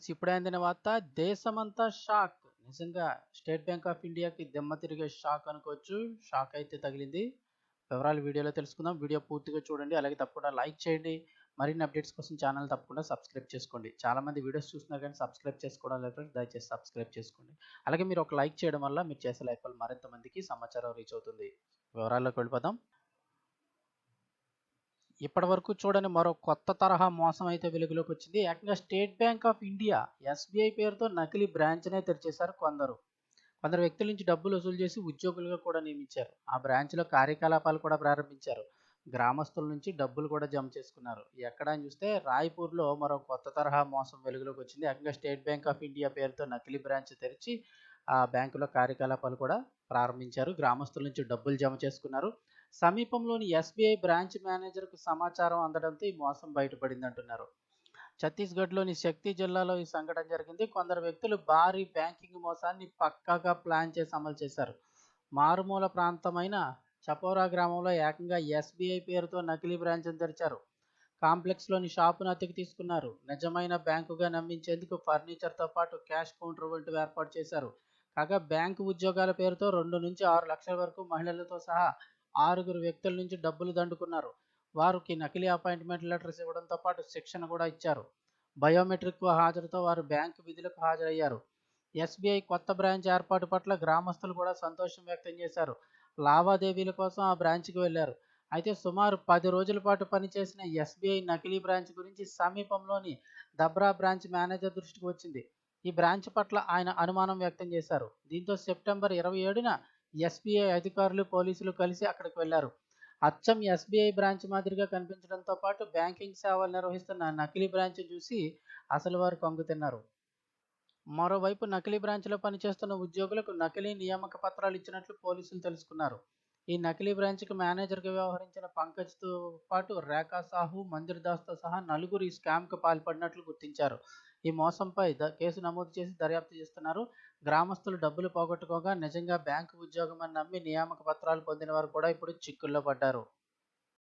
Friends ఇప్పుడే అందిన వార్త దేశమంతా షాక్. నిజంగా స్టేట్ బ్యాంక్ ఆఫ్ ఇండియాకి దెమ్మ తిరిగే షాక్ అనుకోవచ్చు. షాక్ అయితే తగిలింది. వివరాలు వీడియోలో తెలుసుకుందాం. వీడియో పూర్తిగా చూడండి. అలాగే తప్పకుండా లైక్ చేయండి. మరిన్ని అప్డేట్స్ కోసం ఛానల్ తప్పకుండా సబ్స్క్రైబ్ చేసుకోండి. చాలా మంది వీడియోస్ చూస్తున్నారు కానీ సబ్స్క్రైబ్ చేసుకోవడం లేదు ఫ్రెండ్స్. దయచేసి సబ్స్క్రైబ్ చేసుకోండి. అలాగే మీరు ఒక లైక్ చేయడం వల్ల మీరు చేసే లైఫ్ వల్ల మరింత మందికి సమాచారం రీచ్ అవుతుంది. వివరాల్లోకి వెళ్ళిపోదాం. ఇప్పటి వరకు చూడని మరో కొత్త తరహా మోసం అయితే వెలుగులోకి వచ్చింది. ఏకంగా State Bank of India SBI పేరుతో నకిలీ బ్రాంచ్నే తెరిచేశారు కొందరు. కొందరు వ్యక్తుల నుంచి డబ్బులు వసూలు చేసి ఉద్యోగులుగా కూడా నియమించారు. ఆ బ్రాంచ్లో కార్యకలాపాలు కూడా ప్రారంభించారు. గ్రామస్తుల నుంచి డబ్బులు కూడా జమ చేసుకున్నారు. ఎక్కడ అని చూస్తే రాయ్పూర్లో మరో కొత్త తరహా మోసం వెలుగులోకి వచ్చింది. ఏకంగా స్టేట్ బ్యాంక్ ఆఫ్ ఇండియా పేరుతో నకిలీ బ్రాంచ్ తెరిచి ఆ బ్యాంకులో కార్యకలాపాలు కూడా ప్రారంభించారు. గ్రామస్తుల నుంచి డబ్బులు జమ చేసుకున్నారు. సమీపంలోని ఎస్బీఐ బ్రాంచ్ మేనేజర్కు సమాచారం అందడంతో ఈ మోసం బయటపడింది అంటున్నారు ఛత్తీస్గఢ్లోని శక్తి జిల్లాలో ఈ సంఘటన జరిగింది. కొందరు వ్యక్తులు భారీ బ్యాంకింగ్ మోసాన్ని పక్కాగా ప్లాన్ చేసి అమలు చేశారు. మారుమూల ప్రాంతమైన చపోరా గ్రామంలో ఏకంగా ఎస్బీఐ పేరుతో నకిలీ బ్రాంచ్ను తెరిచారు. కాంప్లెక్స్లోని షాపును అద్దెకు తీసుకున్నారు. నిజమైన బ్యాంకుగా నమ్మించేందుకు ఫర్నిచర్తో పాటు క్యాష్ కౌంటర్ వంటివి ఏర్పాటు చేశారు. కాగా బ్యాంకు ఉద్యోగాల పేరుతో రెండు నుంచి ఆరు లక్షల వరకు మహిళలతో సహా ఆరుగురు వ్యక్తుల నుంచి డబ్బులు దండుకున్నారు. వారికి నకిలీ అపాయింట్మెంట్ లెటర్స్ ఇవ్వడంతో పాటు శిక్షణ కూడా ఇచ్చారు. బయోమెట్రిక్ హాజరుతో వారు బ్యాంకు విధులకు హాజరయ్యారు. ఎస్బీఐ కొత్త బ్రాంచ్ ఏర్పాటు పట్ల గ్రామస్తులు కూడా సంతోషం వ్యక్తం చేశారు. లావాదేవీల కోసం ఆ బ్రాంచ్కి వెళ్ళారు. అయితే సుమారు పది రోజుల పాటు పనిచేసిన ఎస్బీఐ నకిలీ బ్రాంచ్ గురించి సమీపంలోని దబ్రా బ్రాంచ్ మేనేజర్ దృష్టికి వచ్చింది. ఈ బ్రాంచ్ పట్ల ఆయన అనుమానం వ్యక్తం చేశారు. దీంతో సెప్టెంబర్ ఇరవై ఏడున ఎస్బీఐ అధికారులు పోలీసులు కలిసి అక్కడికి వెళ్ళారు. అచ్చం ఎస్బీఐ బ్రాంచ్ మాదిరిగా కనిపించడంతో పాటు బ్యాంకింగ్ సేవలు నిర్వహిస్తున్న నకిలీ బ్రాంచ్ చూసి అసలు వారు కొంగుతిన్నారు మరోవైపు నకిలీ బ్రాంచ్లో పనిచేస్తున్న ఉద్యోగులకు నకిలీ నియామక పత్రాలు ఇచ్చినట్లు పోలీసులు తెలుసుకున్నారు. ఈ నకిలీ బ్రాంచ్కి మేనేజర్గా వ్యవహరించిన పంకజ్తో పాటు రేఖా సాహు మందిర్ దాస్తో సహా నలుగురు ఈ స్కామ్కు పాల్పడినట్లు గుర్తించారు. ఈ మోసంపై ద కేసు నమోదు చేసి దర్యాప్తు చేస్తున్నారు. గ్రామస్తులు డబ్బులు పోగొట్టుకోగా నిజంగా బ్యాంకు ఉద్యోగం అని నమ్మి నియామక పత్రాలు పొందిన వారు కూడా ఇప్పుడు చిక్కుల్లో పడ్డారు.